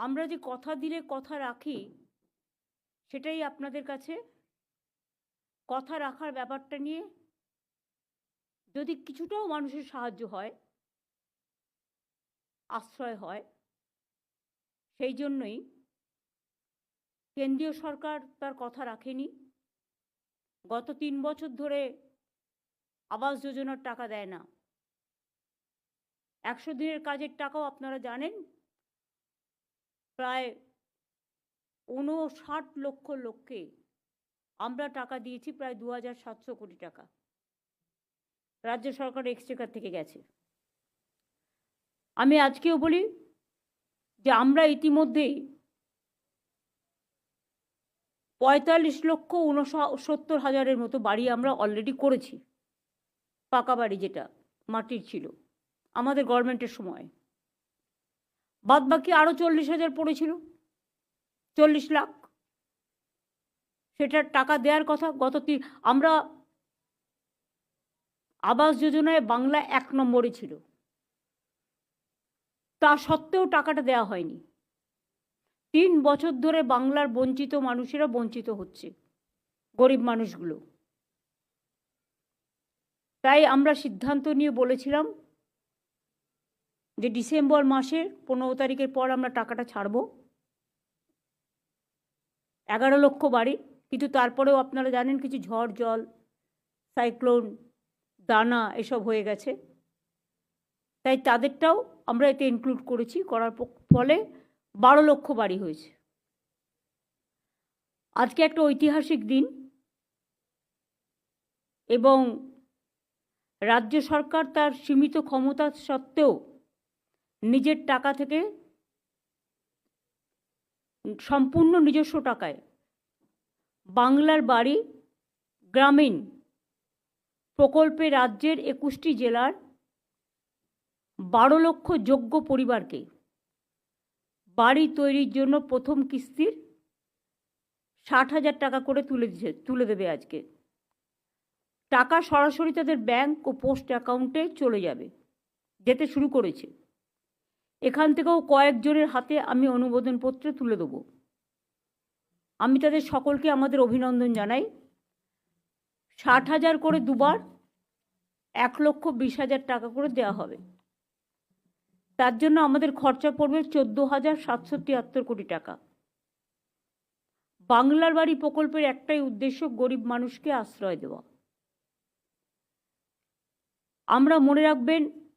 আমরা যে কথা দিলে কথা রাখি, সেটাই আপনাদের কাছে? কথা রাখার ব্যাপারটা নিয়ে যদি কিছুটাও মানুষের সাহায্য হয়, আশ্রয় হয়, সেই জন্যই কেন্দ্রীয় সরকার তার কথা রাখেনি। গত তিন বছর ধরে আবাস যোজনার টাকা দেয় না। একশো দিনের কাজের টাকাও আপনারা জানেন প্রায় ঊনষাট লক্ষ লোককে আমরা টাকা দিয়েছি, প্রায় দু হাজার সাতশো কোটি টাকা। রাজ্য সরকার এক্সচেকার থেকে গেছে। আমি আজকেও বলি যে আমরা ইতিমধ্যেই পঁয়তাল্লিশ লক্ষ উনসত্তর হাজারের মতো বাড়ি আমরা অলরেডি করেছি। পাকা বাড়ি যেটা, মাটির ছিল। আমাদের গভর্নমেন্টের সময়। বাদ বাকি আরও চল্লিশ হাজার পড়েছিল। চল্লিশ লাখ। সেটার টাকা দেওয়ার কথা গত তি আমরা আবাস যোজনায় বাংলা এক নম্বরে ছিল। তা সত্ত্বেও টাকাটা দেওয়া হয়নি। তিন বছর ধরে বাংলার বঞ্চিত মানুষেরা বঞ্চিত হচ্ছে, গরিব মানুষগুলো। তাই আমরা সিদ্ধান্ত নিয়ে বলেছিলাম যে ডিসেম্বর মাসের পনেরো তারিখের পর আমরা টাকাটা ছাড়ব। এগারো লক্ষ বাড়ি, কিন্তু তারপরেও আপনারা জানেন কিছু ঝড়, জল, সাইক্লোন, দানা এসব হয়ে গেছে। তাই তাদেরটাও আমরা এতে ইনক্লুড করেছি, করার ফলে বারো লক্ষ বাড়ি হয়েছে। আজকে একটা ঐতিহাসিক দিন এবং রাজ্য সরকার তার সীমিত ক্ষমতা সত্ত্বেও নিজের টাকা থেকে, সম্পূর্ণ নিজস্ব টাকায়। বাংলার বাড়ি গ্রামীণ প্রকল্পে রাজ্যের একুশটি জেলার বারো লক্ষ যোগ্য পরিবারকে বাড়ি তৈরির জন্য প্রথম কিস্তির ষাট হাজার টাকা করে তুলে দিচ্ছে তুলে দেবে আজকে। টাকা সরাসরি তাদের ব্যাংক ও পোস্ট অ্যাকাউন্টে চলে যাবে, যেতে শুরু করেছে। এখান থেকেও কয়েকজনের হাতে আমি অনুমোদনপত্র তুলে দেবো। আমি তাদের সকলকে আমাদের অভিনন্দন জানাই। ষাট হাজার করে দুবার এক লক্ষ বিশ হাজার টাকা করে দেওয়া হবে। তার জন্য আমাদের খরচা পড়বে চোদ্দ হাজার সাতশো তিয়াত্তর কোটি টাকা। বাংলার বাড়ি প্রকল্পের একটাই উদ্দেশ্য গরিব মানুষকে আশ্রয় দেওয়া। আমরা মনে রাখবেন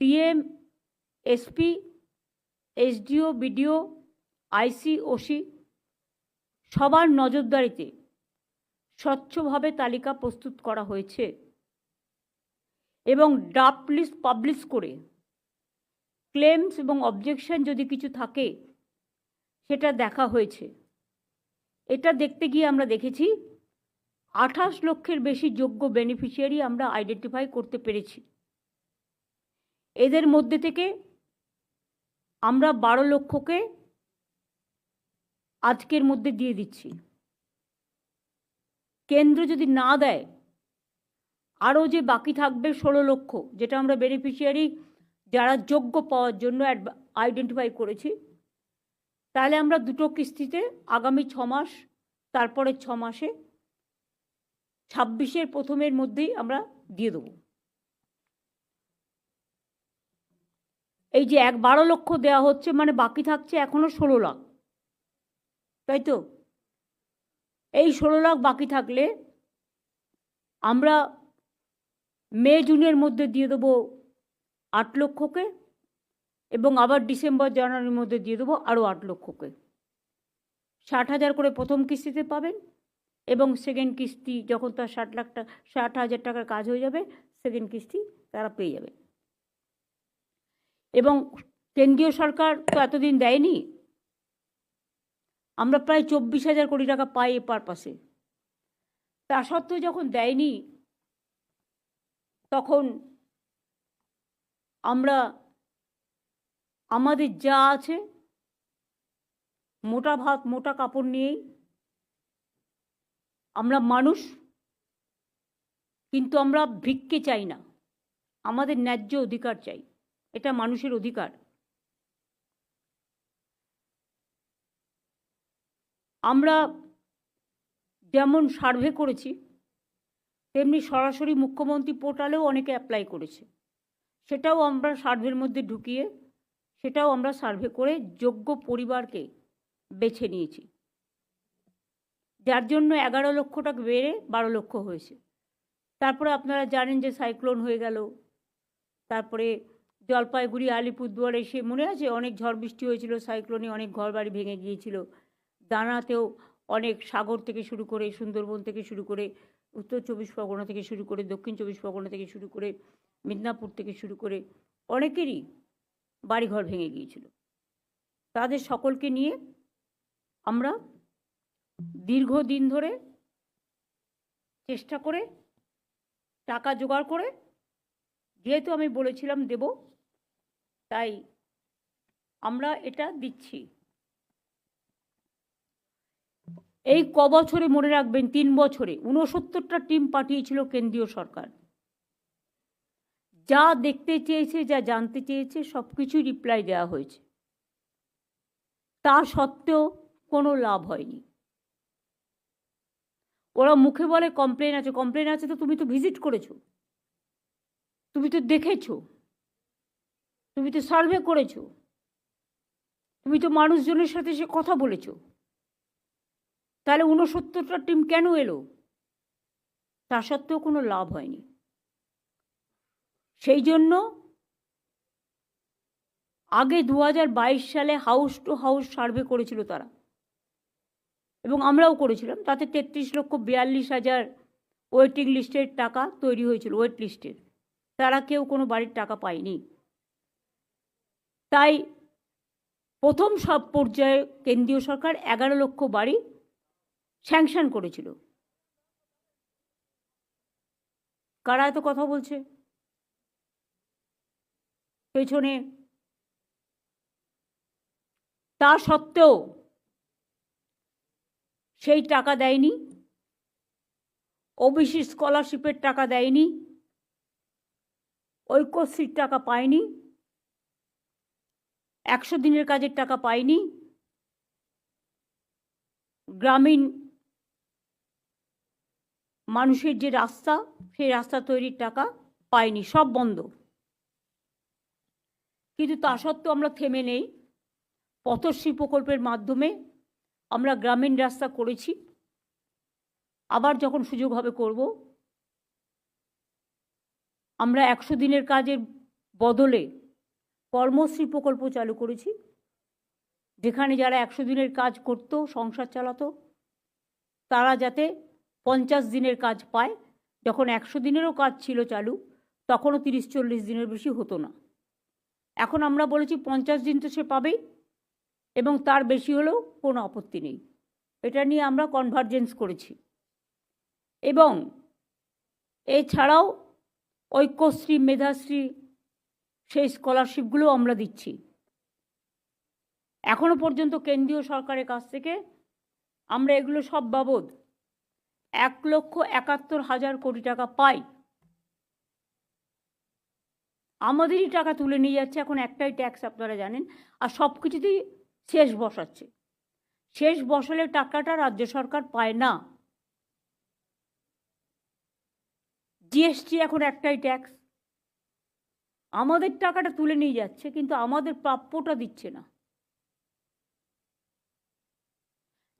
DM, SP, SDO, BDO, IC, OC সবার নজরদারিতে স্বচ্ছভাবে তালিকা প্রস্তুত করা হয়েছে এবং ড্রাফট লিস্ট পাবলিশ করে ক্লেমস এবং অবজেকশন যদি কিছু থাকে সেটা দেখা হয়েছে। এটা দেখতে গিয়ে আমরা দেখেছি আঠাশ লক্ষের বেশি যোগ্য বেনিফিশিয়ারি আমরা আইডেন্টিফাই করতে পেরেছি। এদের মধ্যে থেকে আমরা বারো লক্ষকে আজকের মধ্যে দিয়ে দিচ্ছি। কেন্দ্র যদি না দেয়, আরও যে বাকি থাকবে ষোলো লক্ষ, যেটা আমরা বেনিফিশিয়ারি যারা যোগ্য পাওয়ার জন্য আইডেন্টিফাই করেছি, তাহলে আমরা দুটো কিস্তিতে আগামী ছ মাস তারপরে ছ মাসে ছাব্বিশের প্রথমের মধ্যেই আমরা দিয়ে দেবো। এই যে এক বারো লক্ষ দেওয়া হচ্ছে মানে বাকি থাকছে এখনও ষোলো লাখ। তাই তো? এই ষোলো লাখ বাকি থাকলে আমরা মে, জুনের মধ্যে দিয়ে দেবো আট লক্ষকে এবং আবার ডিসেম্বর, জানুয়ারির মধ্যে দিয়ে দেবো আরও আট লক্ষকে। ষাট হাজার করে প্রথম কিস্তিতে পাবেন এবং সেকেন্ড কিস্তি যখন তার ষাট লাখ টাকা ষাট হাজার টাকার কাজ হয়ে যাবে সেকেন্ড কিস্তি তারা পেয়ে যাবে। কেন্দ্রীয় সরকার তো এতদিন দেয়নি। আমরা প্রায় চব্বিশ হাজার কোটি টাকা পাই এ পারপাসে। তা সত্ত্বেও যখন দেয়নি, তখন আমরা, আমাদের যা আছে, মোটা ভাত, মোটা কাপড় নিয়েই আমরা মানুষ, কিন্তু আমরা ভিক্ষে চাই না। আমাদের ন্যায্য অধিকার চাই। এটা মানুষের অধিকার। আমরা যেমন সার্ভে করেছি, তেমনি সরাসরি মুখ্যমন্ত্রী পোর্টালেও অনেকে অ্যাপ্লাই করেছে। সেটাও আমরা সার্ভের মধ্যে ঢুকিয়ে, সেটাও আমরা সার্ভে করে যোগ্য পরিবারকে বেছে নিয়েছি। যার জন্য এগারো লক্ষ টাকা বেড়ে বারো লক্ষ হয়েছে। তারপরে আপনারা জানেন যে সাইক্লোন হয়ে গেল। তারপরে জলপাইগুড়ি, আলিপুরদুয়ারে এসে মনে আছে? অনেক ঝড় বৃষ্টি হয়েছিল, সাইক্লোনে অনেক ঘরবাড়ি ভেঙে গিয়েছিল। দানাতেও অনেক সাগর থেকে শুরু করে সুন্দরবন থেকে শুরু করে উত্তর চব্বিশ পরগনা থেকে শুরু করে দক্ষিণ চব্বিশ পরগনা থেকে শুরু করে মিদনাপুর থেকে শুরু করে অনেকেরই বাড়িঘর ভেঙে গিয়েছিল। তাদের সকলকে নিয়ে আমরা দীর্ঘদিন ধরে চেষ্টা করে, টাকা জোগাড় করে যেহেতু আমি বলেছিলাম দেব, তাই আমরা এটা দিচ্ছি। এই ক বছরে মনে রাখবেন, তিন বছরে ঊনসত্তরটা টিম পাঠিয়েছিল কেন্দ্রীয় সরকার। যা দেখতে চেয়েছে, যা জানতে চেয়েছে সব কিছুই রিপ্লাই দেওয়া হয়েছে। তা সত্ত্বেও কোনো লাভ হয়নি। ওরা মুখে বলে কমপ্লেন আছে কমপ্লেন আছে তো তুমি তো ভিজিট করেছ। তুমি তো দেখেছ। তুমি তো সার্ভে করেছ। তুমি তো মানুষজনের সাথে সে কথা বলেছ। তাহলে ঊনসত্তরটা টিম কেন এলো? তা সত্ত্বেও কোনো লাভ হয়নি। সেই জন্য আগে দু হাজার বাইশ সালে হাউস টু হাউস সার্ভে করেছিল তারা। এবং আমরাও করেছিলাম। তাতে তেত্রিশ লক্ষ বিয়াল্লিশ হাজার ওয়েটিং লিস্টের টাকা তৈরি হয়েছিল, ওয়েট লিস্টের। তারা কেউ কোনো বাড়ির টাকা পায়নি। তাই প্রথম সব পর্যায়ে কেন্দ্রীয় সরকার এগারো লক্ষ বাড়ি স্যাংশন করেছিল। কারা এত কথা বলছে? পেছনে তা সত্ত্বেও সেই টাকা দেয়নি। ওবিসি স্কলারশিপের টাকা দেয়নি। ঐক্যশ্রীর টাকা পায়নি একশো দিনের কাজের টাকা পায়নি গ্রামীণ মানুষের যে রাস্তা, সেই রাস্তা তৈরির টাকা পায়নি সব বন্ধ। কিন্তু তা সত্ত্বেও আমরা থেমে নেই। পথশ্রী প্রকল্পের মাধ্যমে আমরা গ্রামীণ রাস্তা করেছি। আবার যখন সুযোগ হবে করব আমরা একশো দিনের কাজের বদলে কর্মশ্রী প্রকল্প চালু করেছি, যেখানে যারা একশো দিনের কাজ করতো, সংসার চালাতো, তারা যাতে পঞ্চাশ দিনের কাজ পায়। যখন একশো দিনেরও কাজ ছিল চালু, তখনও তিরিশ চল্লিশ দিনের বেশি হতো না। এখন আমরা বলেছি পঞ্চাশ দিন তো সে পাবেই, এবং তার বেশি হলেও কোনো আপত্তি নেই। এটা নিয়ে আমরা কনভার্জেন্স করেছি। এবং এছাড়াও ঐক্যশ্রী, মেধাশ্রী সেই স্কলারশিপগুলো আমরা দিচ্ছি। এখনও পর্যন্ত কেন্দ্রীয় সরকারের কাছ থেকে আমরা এগুলো সব বাবদ এক লক্ষ একাত্তর হাজার কোটি টাকা পাই। আমাদেরই টাকা তুলে নিয়ে যাচ্ছে, এখন একটাই ট্যাক্স আপনারা জানেন, আর সব কিছুতেই শেষ বসাচ্ছে। শেষ বসালে টাকাটা রাজ্য সরকার পায় না। জিএসটি এখন একটাই ট্যাক্স আমাদের টাকাটা তুলে নিয়ে যাচ্ছে, কিন্তু আমাদের প্রাপ্যটা দিচ্ছে না।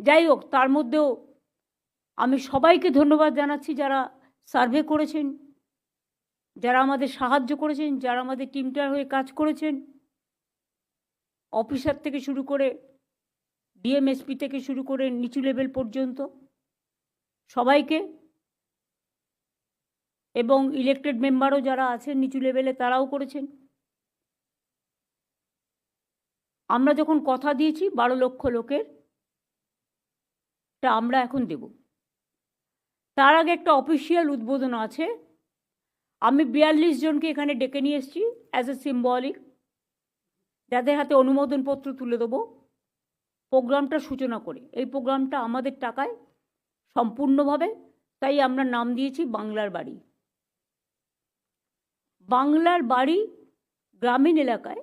যাই হোক, তার মধ্যেও আমি সবাইকে ধন্যবাদ জানাচ্ছি যারা সার্ভে করেছেন, যারা আমাদের সাহায্য করেছেন, যারা আমাদের টিমটার হয়ে কাজ করেছেন। অফিসার থেকে শুরু করে ডিএমএসপি থেকে শুরু করে নিচু লেভেল পর্যন্ত সবাইকে এবং ইলেক্টেড মেম্বারও যারা আছেন, নিচু লেভেলে তারাও করেছেন। আমরা যখন কথা দিয়েছি, বারো লক্ষ লোকের তা আমরা এখন দেব। তার আগে একটা অফিসিয়াল উদ্বোধন আছে। আমি বিয়াল্লিশ জনকে এখানে ডেকে নিয়ে এসেছি অ্যাজ এ সিম্বলিক যাদের হাতে অনুমোদনপত্র তুলে দেবো। প্রোগ্রামটা সূচনা করে। এই প্রোগ্রামটা আমাদের টাকায় সম্পূর্ণভাবে, তাই আমরা নাম দিয়েছি বাংলার বাড়ি। বাংলার বাড়ি গ্রামীণ এলাকায়।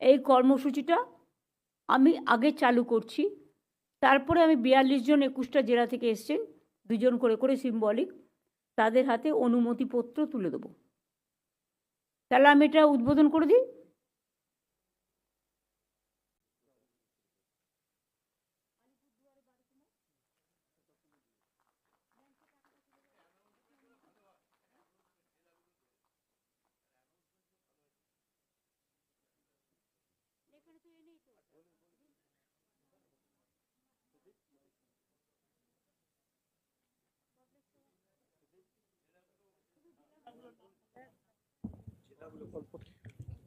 এই কর্মসূচিটা আমি আগে চালু করছি। তারপরে আমি বিয়াল্লিশ জন একুশটা জেলা থেকে এসছেন। দুজন করে করে সিম্বলিক তাদের হাতে অনুমতিপত্র তুলে দেবো। তাহলে আমি এটা উদ্বোধন করে দিই।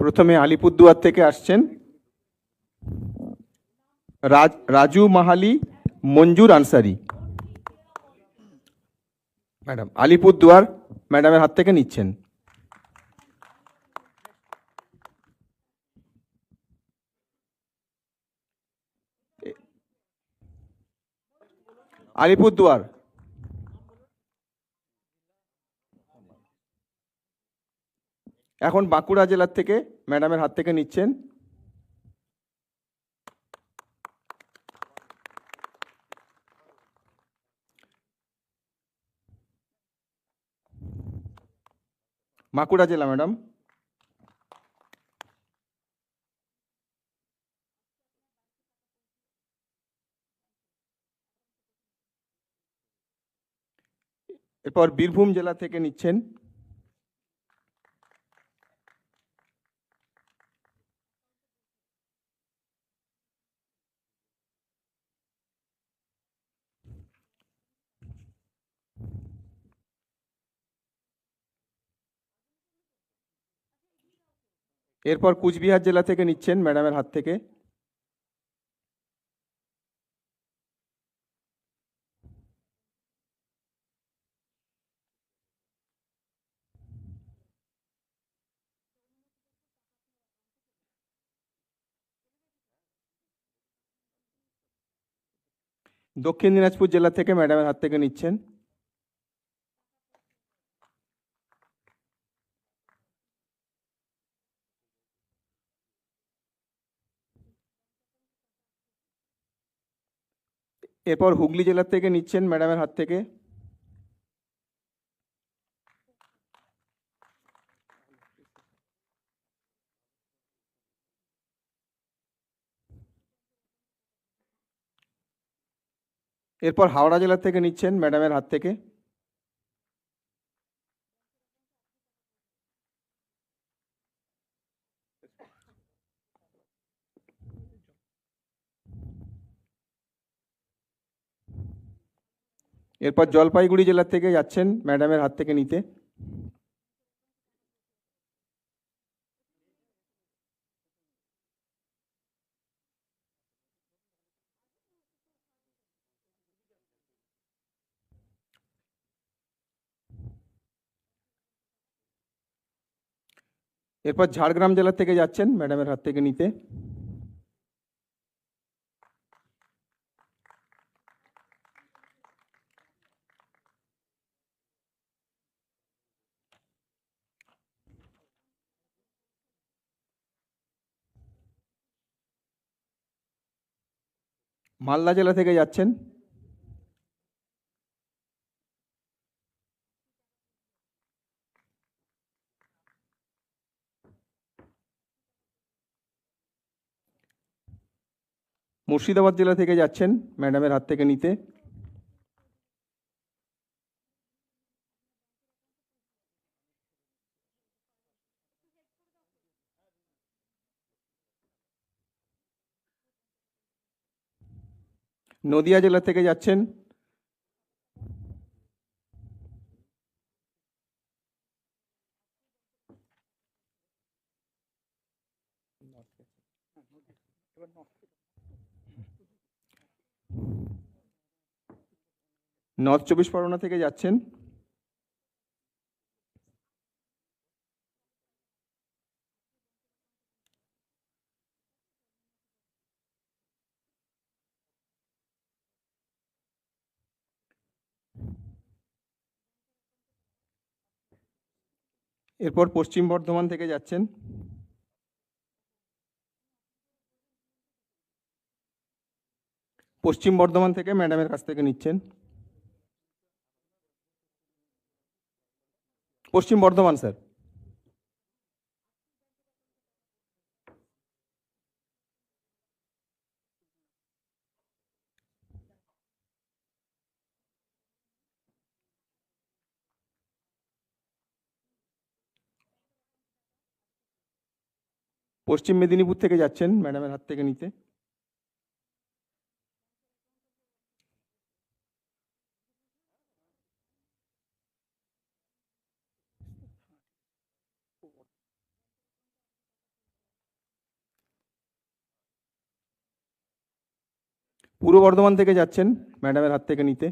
প্রথমে আলিপুরদুয়ার থেকে আসছেন, রাজ, রাজু মাহালি, মঞ্জুর আনসারি। ম্যাডাম, আলিপুরদুয়ার ম্যাডামের হাত থেকে নিচ্ছেন। আলিপুরদুয়ার। এখন বাঁকুড়া জেলার থেকে ম্যাডামের হাত থেকে নিচ্ছেন। বাঁকুড়া জেলা ম্যাডাম। এরপর বীরভূম জেলা থেকে নিচ্ছেন। এরপর কুচবিহার জেলা থেকে নিচ্ছেন ম্যাডামের হাত থেকে। দক্ষিণ দিনাজপুর জেলা থেকে ম্যাডামের হাত থেকে নিচ্ছেন। এরপর হুগলি জেলার থেকে নিচ্ছেন ম্যাডামের হাত থেকে। এরপর হাওড়া জেলা থেকে নিচ্ছেন ম্যাডামের হাত থেকে। এরপর জলপাইগুড়ি জেলার থেকে যাচ্ছেন ম্যাডামের হাত থেকে নিতে। এরপর ঝাড়গ্রাম জেলা থেকে যাচ্ছেন ম্যাডামের হাত থেকে নিতে। মালদা জেলা থেকে যাচ্ছেন মুর্শিদাবাদ জেলা থেকে যাচ্ছেন ম্যাডামের হাত থেকে নিতে। নদিয়া জেলা থেকে যাচ্ছেন। নর্থ চব্বিশ পরগনা থেকে যাচ্ছেন? এরপর পশ্চিম বর্ধমান থেকে যাচ্ছেন? পশ্চিম বর্ধমান থেকে ম্যাডামের কাছ থেকে নিচ্ছেন। পশ্চিম বর্ধমান, স্যার। পশ্চিম মেদিনীপুর থেকে যাচ্ছেন ম্যাডামের হাত থেকে নিতে। পূর্ব বর্ধমান থেকে যাচ্ছেন ম্যাডামের হাত থেকে নিতে।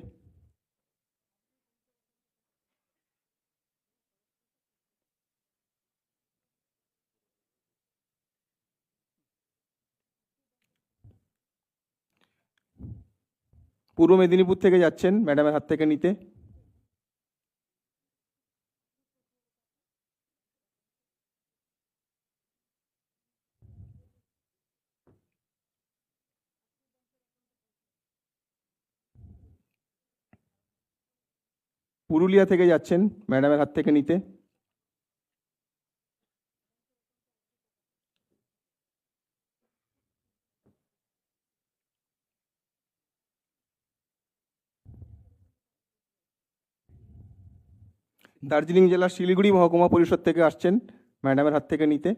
পূর্ব মেদিনীপুর থেকে যাচ্ছেন ম্যাডামের হাত থেকে নিতে। পুরুলিয়া থেকে যাচ্ছেন ম্যাডামের হাত থেকে নিতে। দার্জিলিং জেলার শিলিগুড়ি মহকুমা পরিষদ থেকে আসছেন ম্যাডামের হাত থেকে নিতে।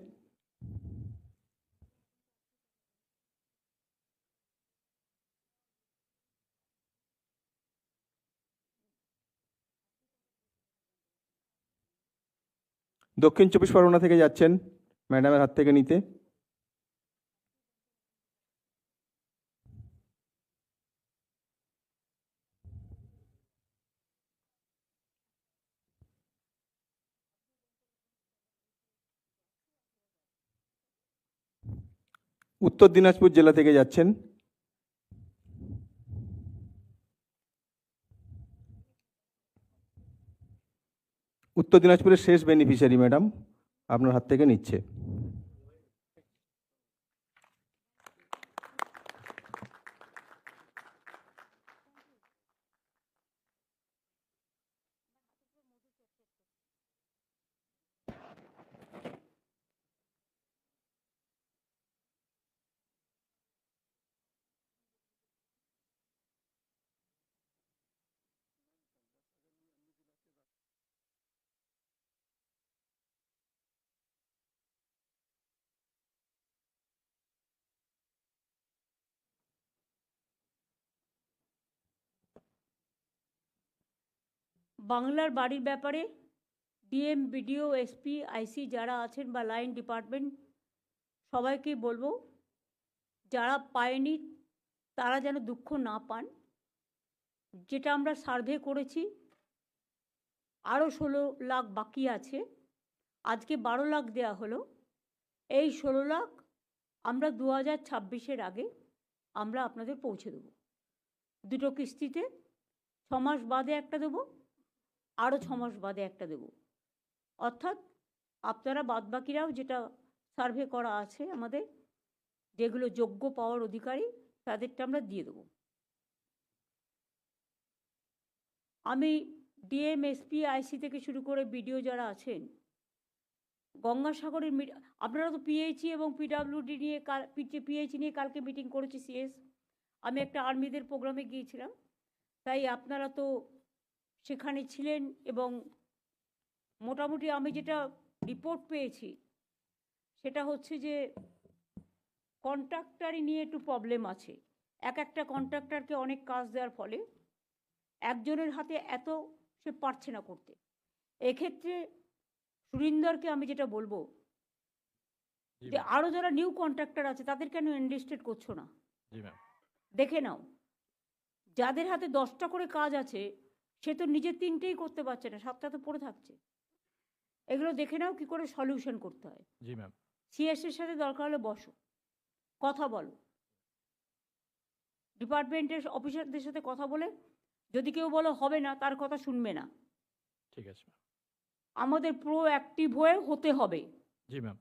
দক্ষিণ চব্বিশ পরগনা থেকে যাচ্ছেন ম্যাডামের হাত থেকে নিতে। উত্তর দিনাজপুর জেলা থেকে যাচ্ছেন উত্তর দিনাজপুরের শেষ বেনিফিশিয়ারি ম্যাডাম আপনার হাত থেকে নিচ্ছে। বাংলার বাড়ির ব্যাপারে ডিএম, বিডিও, এসপি, আইসি যারা আছেন বা লাইন ডিপার্টমেন্ট, সবাইকে বলব, যারা পায়নি তারা যেন দুঃখ না পান। যেটা আমরা সার্ভে করেছি আরও ষোলো লাখ বাকি আছে। আজকে বারো লাখ দেওয়া হলো। এই ষোলো লাখ আমরা দু হাজার ছাব্বিশের আগে আমরা আপনাদের পৌঁছে দেবো। দুটো কিস্তিতে, ছ মাস বাদে একটা দেবো। আরও ছ মাস বাদে একটা দেব। অর্থাৎ আপনারা বাদবাকিরাও যেটা সার্ভে করা আছে আমাদের, যেগুলো যোগ্য পাওয়ার অধিকারী, তাদেরটা আমরা দিয়ে দেবো। আমি ডিএম, এসপি, আইসি থেকে শুরু করে বিডিও যারা আছেন, গঙ্গাসাগরের আপনারা তো পিএইচই এবং পিডাব্লিউডি নিয়ে কাল পিএইচি নিয়ে কালকে মিটিং করেছি সিএস আমি একটা আর্মিদের প্রোগ্রামে গিয়েছিলাম। তাই আপনারা তো সেখানে ছিলেন এবং মোটামুটি আমি যেটা রিপোর্ট পেয়েছি সেটা হচ্ছে যে কন্ট্রাক্টারই নিয়ে একটু প্রবলেম আছে। এক একটা কন্ট্রাক্টরকে অনেক কাজ দেওয়ার ফলে একজনের হাতে এত সে পারছে না করতে। এক্ষেত্রে সুরিন্দরকে আমি যেটা বলব যে আরও যারা নিউ কন্ট্রাক্টর আছে তাদের কেন এনলিস্টেড করছ না? দেখে নাও যাদের হাতে দশটা করে কাজ আছে সে তো নিজের তিনটেই করতে পারছে না সাতটা তো পড়ে থাকছে। এগুলো দেখে নাও কি করে সলিউশন করতে হয়। জি ম্যাম সিএসের সাথে দরকার হলে বসো কথা বলো। ডিপার্টমেন্টের অফিসারদের সাথে কথা বলে যদি কেউ বলো হবে না তার কথা শুনবে না। ঠিক আছে আমাদের প্রো অ্যাক্টিভ হয়ে হতে হবে। জি ম্যাম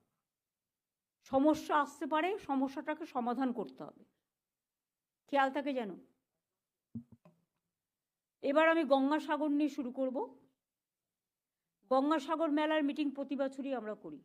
সমস্যা আসতে পারে সমস্যাটাকে সমাধান করতে হবে। খেয়াল থাকে যেন। এবার আমি গঙ্গাসাগর নিয়ে শুরু করব। গঙ্গাসাগর মেলার মিটিং প্রতি বছরই আমরা করি।